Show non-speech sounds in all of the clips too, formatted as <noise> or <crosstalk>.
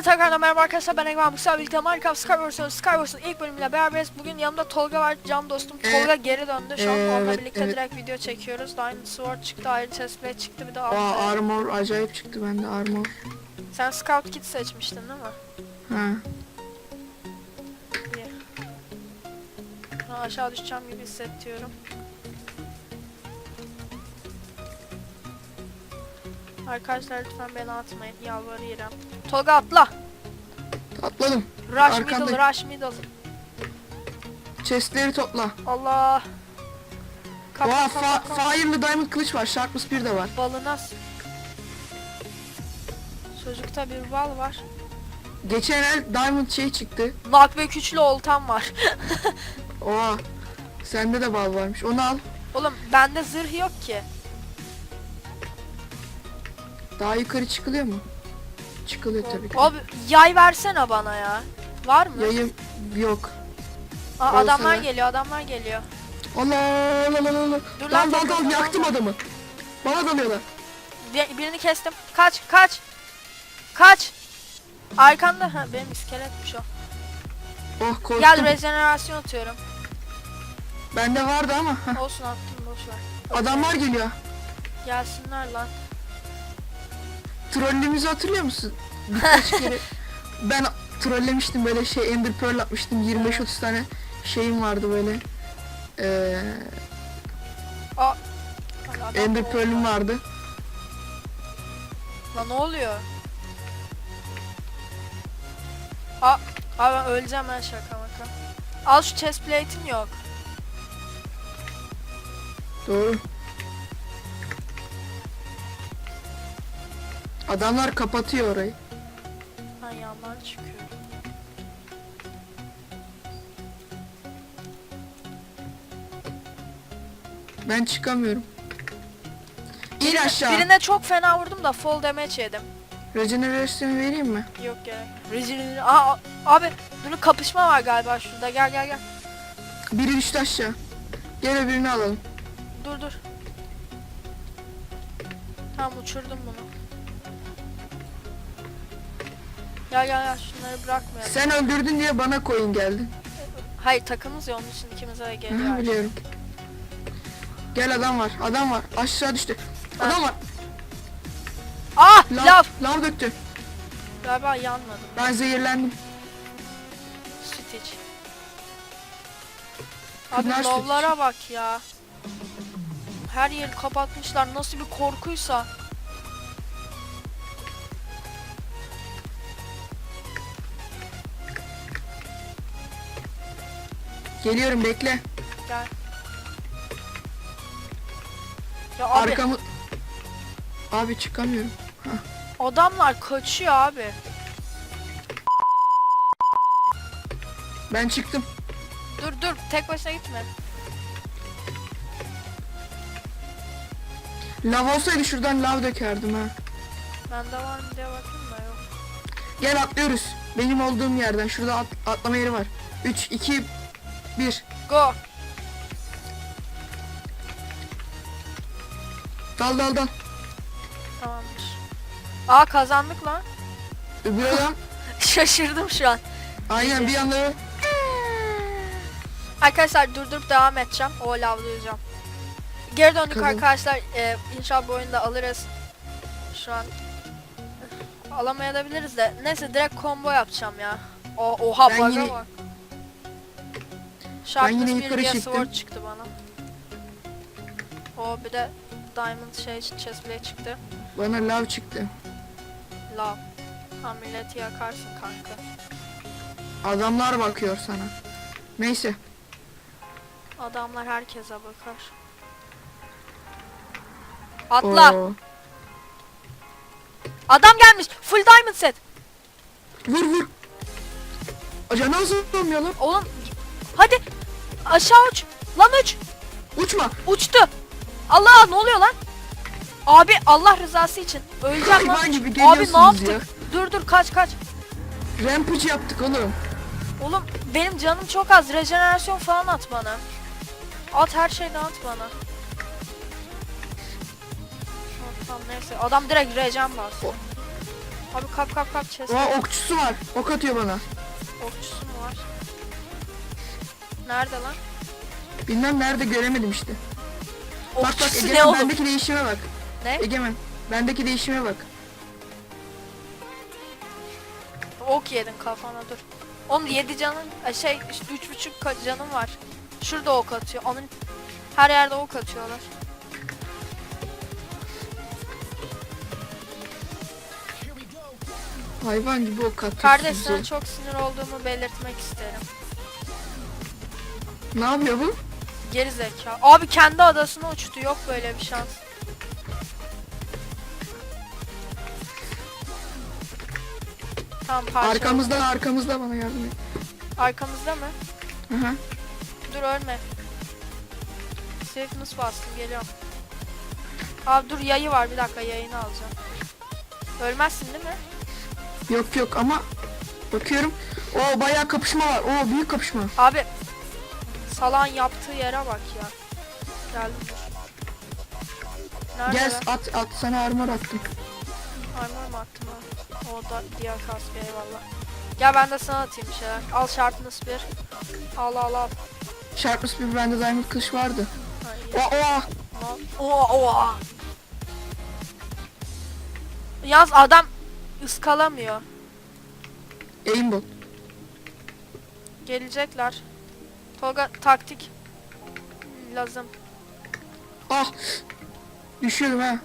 Hepinize tekrardan merhaba arkadaşlar ben Egman Bıksal birlikte Minecraft Skywars'ın Skywars'ın ilk bölümüyle beraberiz. Bugün yanımda Tolga var, can dostum. Ee, Tolga geri döndü. Şu an ee, onunla evet, birlikte evet. direkt video çekiyoruz. Diamond Sword çıktı, Iron Chestplate çıktı bir de Aa armor acayip çıktı bende armor. Sen Scout Kit seçmiştin değil mi? Ha. İyi. Ha, aşağı düşeceğim gibi hissediyorum. Arkadaşlar lütfen beni atmayın, yalvarırım. Tolga atla. Atladım. Rush Arkandayım. middle, rush middle. Chestleri topla. Allah. Kalk, Oha kalk, fa- kalk. Fire'lı diamond kılıç var. Sharpness 1 de var. Balına s- Çocukta bir bal var. Geçen el diamond şey çıktı. Nak ve küçlü oltam var. <laughs> Oha. Sende de bal varmış. Onu al. Oğlum bende zırh yok ki. Daha yukarı çıkılıyor mu? Çıkılıyor tabii ki. Abi yay versene bana ya. Var mı? Yayım yok. Aa, olsa adamlar da. geliyor, adamlar geliyor. Allah Allah Allah Allah. Dur lan, Lan dal dal dur, yaktım adamı. Bana dalıyorlar. Bir- birini kestim. Kaç, kaç. Kaç. Arkanda ha benim iskeletmiş o. Oh korktum. Gel rejenerasyon atıyorum. Bende vardı ama. heh. Olsun attım boş ver. Adamlar geliyor. Gelsinler lan. Trollümüzü hatırlıyor musun? Birkaç <laughs> kere ben trollemiştim böyle şey Ender Pearl atmıştım 25-30 tane şeyim vardı böyle. Ee, Aa. Adam Ender. Pearl'üm vardı. Lan ne oluyor? Aa, abi ben öleceğim ben şaka maka. Al şu chest plate'in yok. Doğru. Adamlar kapatıyor orayı. Ben yandan çıkıyorum. Ben çıkamıyorum. İn aşağı. Birine çok fena vurdum da fall damage yedim. Regeneration vereyim mi? Yok gerek. Regeneration. Aa abi dur kapışma var galiba şurada. Gel gel gel. Biri düştü aşağı. Gel öbürünü alalım. Dur dur. Tamam uçurdum bunu. Gel gel gel şunları bırakmayalım. Sen öldürdün diye bana coin geldi. Hayır takımız ya onun için ikimize geliyor. Hı, şey. biliyorum. Gel adam var. Adam var. Aşağı düştü. Adam var. Ah Lav, lav. lav döktü. Galiba yanmadım. Ben zehirlendim. Stitch. Abi Kızlar lavlara bak ya. Her yeri kapatmışlar. Nasıl bir korkuysa. Geliyorum bekle. Gel. Ya abi Arkamı... Abi çıkamıyorum. adamlar kaçıyor abi. Ben çıktım. Dur dur tek başına gitme. Lav olsaydı şuradan lav dökerdim ha. Bende var mı diye bakayım da yok. Gel atlıyoruz. Benim olduğum yerden. Şurada at- atlama yeri var. 3, 2, 1. Go. Dal dal dal. Tamamdır. Aa kazandık lan. Öbür <laughs> adam. Şaşırdım şu an. Aynen bir anda Arkadaşlar durdurup devam edeceğim. O lavlayacağım. Geri döndük Kazan. arkadaşlar. Ee, inşallah bu oyunu da alırız. Şu an alamayabiliriz de. Neyse direkt combo yapacağım ya. O, oha Ben bug'a yine- bak. Sharpness yine yukarı diye çıktım. sword çıktı bana. O bir de diamond şey chestplate çıktı. bana lav çıktı. Lav. Ha milleti yakarsın kanka. Adamlar bakıyor sana. Neyse. Adamlar herkese bakar. Atla. Oo. Adam gelmiş. Full diamond set. Vur vur. Aca nasıl olmuyor lan? Oğlum hadi aşağı uç. Lan uç. Uçma. Uçtu. Allah ne oluyor lan? Abi Allah rızası için öleceğim lan. Hayvan gibi Abi ne yaptık? ya. Dur dur kaç kaç. Rampage yaptık oğlum. Oğlum benim canım çok az. Rejenerasyon falan at bana. At her şeyden at bana. Tamam neyse. Adam direkt regen bastı. Abi kap kap kap chest. Aa okçusu var. Ok atıyor bana. Okçusu mu var? Nerede lan? Bilmem nerede göremedim işte. Bak bak Okçusu ne Egemen oğlum? bendeki değişime bak. Ne? Egemen bendeki değişime bak. Ok yedin kafana dur. Onun 7 canın e, şey işte üç buçuk ka- canın var. Şurada ok atıyor. Onun her yerde ok atıyorlar. Hayvan gibi ok atıyor. Kardeş sana çok sinir olduğumu belirtmek isterim. Ne yapıyor bu? Geri zeka. Abi kendi adasına uçtu. Yok böyle bir şans. Tamam. Arkamızda arkamızda bana yardım et. Arkamızda mı? Aha. Dur ölme. Safe nasıl bastım geliyorum. Abi dur yayı var bir dakika yayını alacağım. Ölmezsin değil mi? Yok yok ama bakıyorum. O bayağı kapışma var. O büyük kapışma. Abi salan yaptığı yere bak ya. Geldim. Nerede Gel at at sana armor attım. Armor mu attım ha? O da diğer kask eyvallah. Gel ben de sana atayım bir şeyler. Al sharpness bir. Al al al. Sharpness bir bende diamond kılıç vardı. Ha, iyi. O o Al. Oha oha. Yaz adam ıskalamıyor. aimbot. Gelecekler. Tolga taktik lazım. Ah. Düşüyorum ha.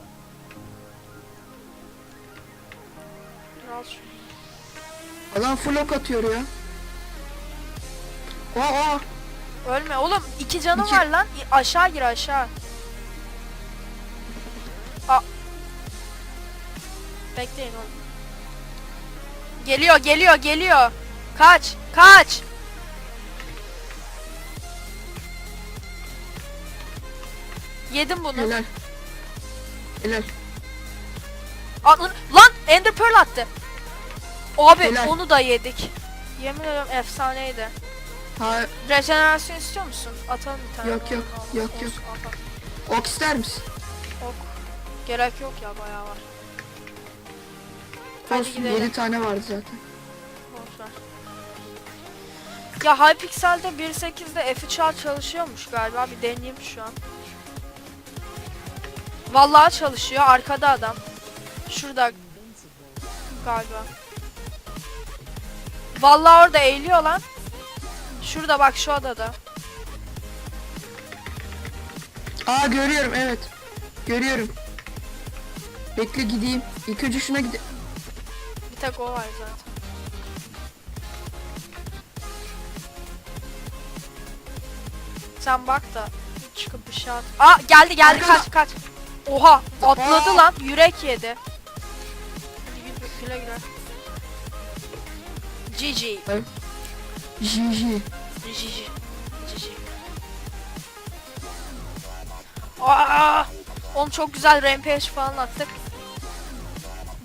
Dur al şunu. Adam full ok atıyor ya. O o. Ölme oğlum iki canı İki- var lan. İ- Aşağı gir aşağı. A Bekleyin oğlum. Geliyor geliyor geliyor. Kaç kaç. Yedim bunu. Helal. Helal. Aa, lan- Ender Pearl attı. Abi Helal. onu da yedik. Yemin ediyorum efsaneydi. Ha, Rejenerasyon istiyor musun? Atalım bir tane. Yok, yok, yok, olsun, yok. al, al. ok ister misin? Ok. Gerek yok ya bayağı var. Hadi Olsun gidelim. 7 tane vardı zaten. Boş ver. Ya Hypixel'de 1.8'de F3 çalışıyormuş galiba. Bir deneyeyim şu an. Vallahi çalışıyor. Arkada adam. Şurada galiba. Vallahi orada eğiliyor lan. Şurada bak şu odada. Aa görüyorum evet. Görüyorum. Bekle gideyim. İlk önce şuna gide. Bir tek o var zaten. Sen bak da çıkıp bir şey at. Aa geldi geldi Arkada. kaç kaç. Oha atladı lan yürek yedi. Güle. GG. Jiji. GG. GG. Aa! Oğlum çok güzel rampage falan attık.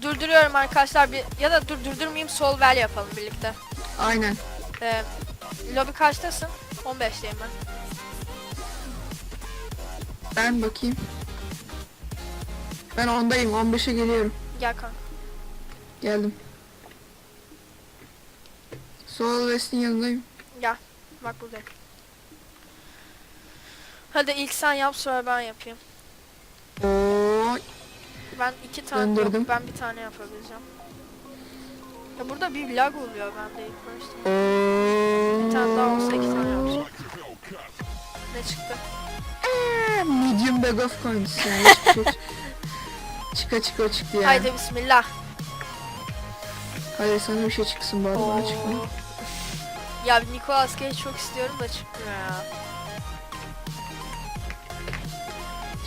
Durduruyorum arkadaşlar bir ya da dur durdurmayayım sol vel yapalım birlikte. Aynen. Ee, lobi kaçtasın? 15'teyim ben. Ben bakayım. Ben ondayım. 15'e geliyorum. Gel kanka. Geldim. Sol West'in yanındayım. Gel. Bak buradayım. Hadi ilk sen yap sonra ben yapayım. Oo, Ben iki tane Döndürdüm. yok ben bir tane yapabileceğim. Ya burada bir lag oluyor bende ilk başta. oo. Bir tane daha olsa iki tane yapacağım. Ne çıktı? Medium bag of coins yani. <laughs> Çıka çıka çıktı yani. Haydi bismillah. Hayır sana bir şey çıksın bari bana. Oo. Ya Nicolas Cage çok istiyorum da çıkmıyor ya.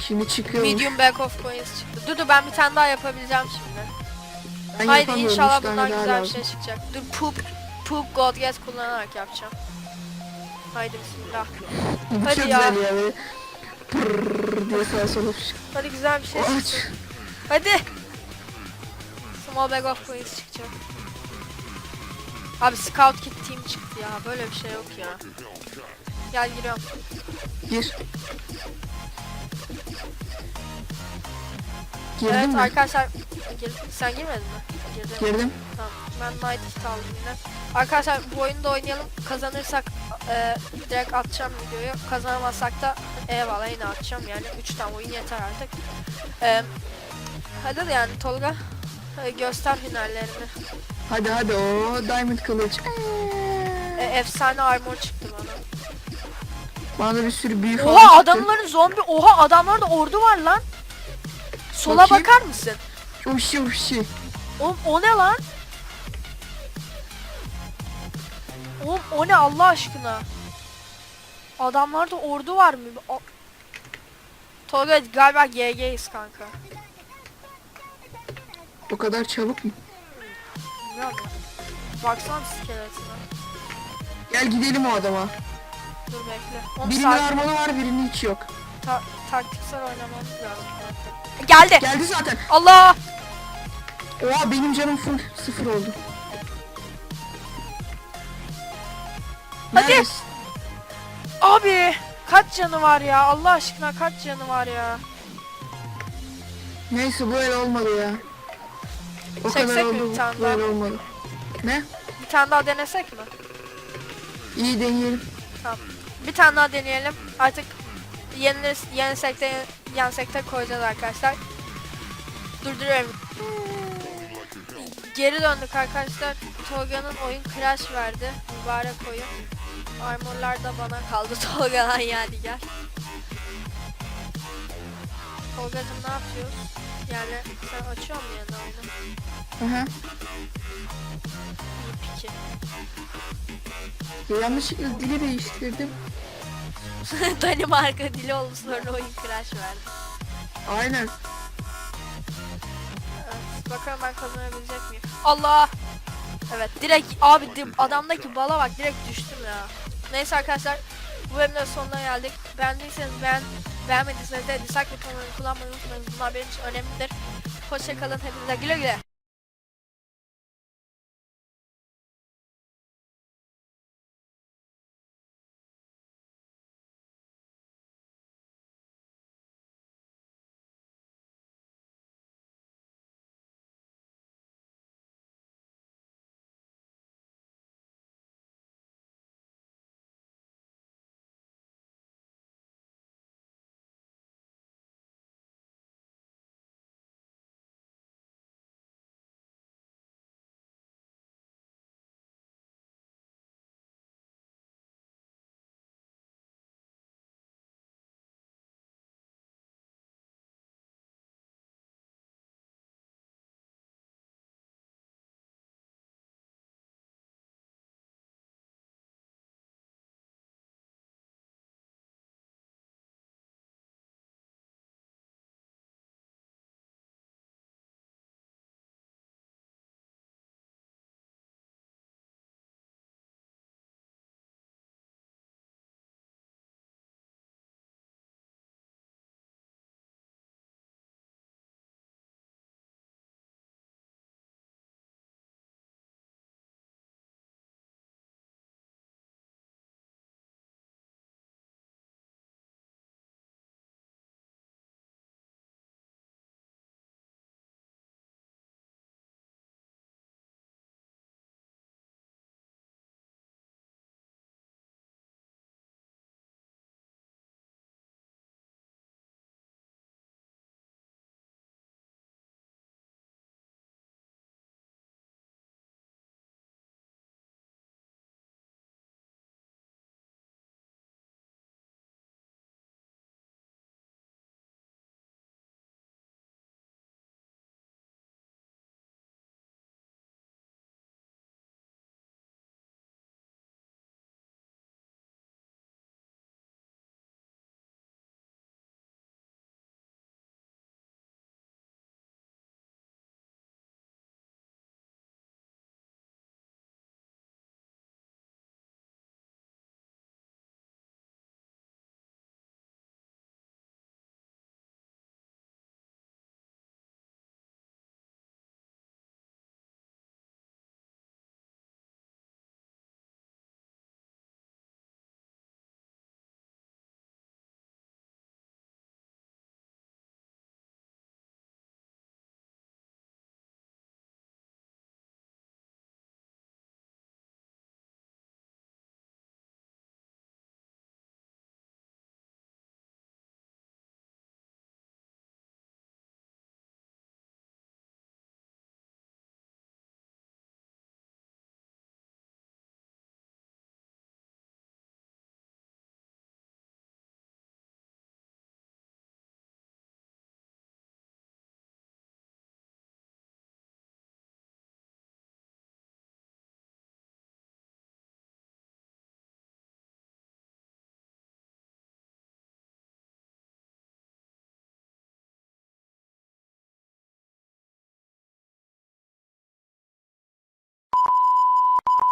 Şimdi çıkıyormuş. Medium back of coins çıktı. Dur dur ben bir tane daha yapabileceğim şimdi. Ben Haydi yapamıyorum, inşallah üç tane bundan daha güzel bir lazım. şey çıkacak. Dur poop poop god gas kullanarak yapacağım. Haydi bismillah. <laughs> Bu Hadi çok ya. güzel ya böyle. Pırrrr diye sağa sola fışk- Hadi güzel bir şey çıksın. Hadi. Small bag of coins çıkacak. Abi scout kit team çıktı ya. Böyle bir şey yok ya. Gel giriyorum. Gir. Girdin evet mi? arkadaşlar gir- sen girmedin mi? Girdin. Girdim. Tamam. Ben Night Kit aldım yine. Arkadaşlar bu oyunu da oynayalım. Kazanırsak e, direkt atacağım videoyu. Kazanamazsak da eyvallah yine atacağım yani. 3 tane oyun yeter artık. E, hadi yani Tolga göster finallerini. Hadi hadi o diamond kılıç. E, efsane armor çıktı bana. Bana bir sürü büyü falan Oha adamların zombi oha adamlarda ordu var lan. Sola Bakayım. bakar mısın? Uşi uşi. Oğlum o ne lan? Oğlum o ne Allah aşkına? Adamlarda ordu var mı? O... Tolga galiba GG'yiz kanka. O kadar çabuk mu? Bilmiyorum. Baksana iskeletine. Gel gidelim o adama. Dur bekle. Oğlum Birinin sakin- armonu var birinin hiç yok. ta- taktiksel oynamamız lazım. Geldi. Geldi zaten. Allah! Oha benim canım full sıfır oldu. Hadi. Neredesin? Abi! Kaç canı var ya? Allah aşkına kaç canı var ya? Neyse bu el olmadı ya. O Çeksek kadar mi bir tane daha? olmadı. Ne? Bir tane daha denesek mi? İyi deneyelim. Bir tane daha deneyelim. Artık yeni yensek de yensek de koyacağız arkadaşlar. Durduruyorum. Geri döndük arkadaşlar. Tolga'nın oyun crash verdi. Mübarek oyun. Armorlar da bana kaldı. <laughs> Tolga'dan yadigar. Tolga'cım ne yapıyoruz? Yani sen açıyor musun yeni oyunu? Aha. İyi peki. Ya yanlışlıkla dili değiştirdim. <laughs> Danimarka dili oldu sonra oyun crash verdi. Aynen. Evet, bakalım ben kazanabilecek miyim? Allah! Evet direkt abi di- adamdaki bala bak direkt düştüm ya. Neyse arkadaşlar bu bölümün de sonuna geldik. Beğendiyseniz beğen, beğenmediyseniz de dislike butonunu kullanmayı unutmayın. Bunlar benim için önemlidir. Hoşçakalın hepinize güle güle.